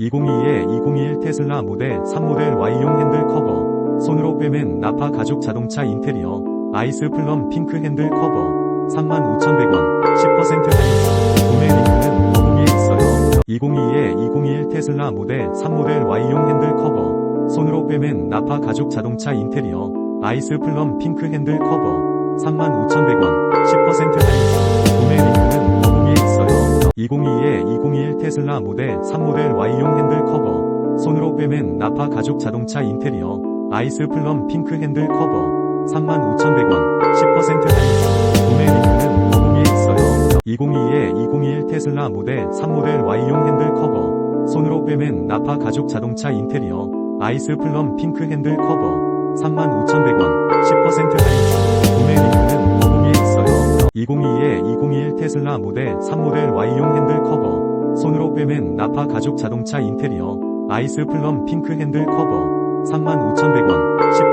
2022에 2021 테슬라 모델 3모델 Y용 핸들 커버, 손으로 빼맨 나파 가죽 자동차 인테리어, 아이스 플럼 핑크 핸들 커버, 35,100원, 10% 할인. 구매 링크는 더보기에 있어요. 2022에 2021 테슬라 모델 3모델 Y용 핸들 커버, 손으로 빼맨 나파 가죽 자동차 인테리어, 아이스 플럼 핑크 핸들 커버, 35,100원, 10% 할인. 구매 링크는 더보기에 있어요. 2022에 2021 테슬라 모델 3 모델 Y용 핸들 커버, 손으로 빼맨 나파 가죽 자동차 인테리어, 아이스 플럼 핑크 핸들 커버, 35,100원, 10% 할인. 구매 링크는 더보기에 있어요. 2022에 2021 테슬라 모델 3 모델 Y용 핸들 커버, 손으로 빼맨 나파 가죽 자동차 인테리어, 아이스 플럼 핑크 핸들 커버, 35,100원, 10% 할인. 구매 링크는 더보기에 있어요. 2022에 2021 테슬라 모델 3 모델 Y용 핸들 커버, 빼맨 나파 가죽 자동차 인테리어, 아이스 플럼 핑크 핸들 커버, 35,100원, 10% 할인.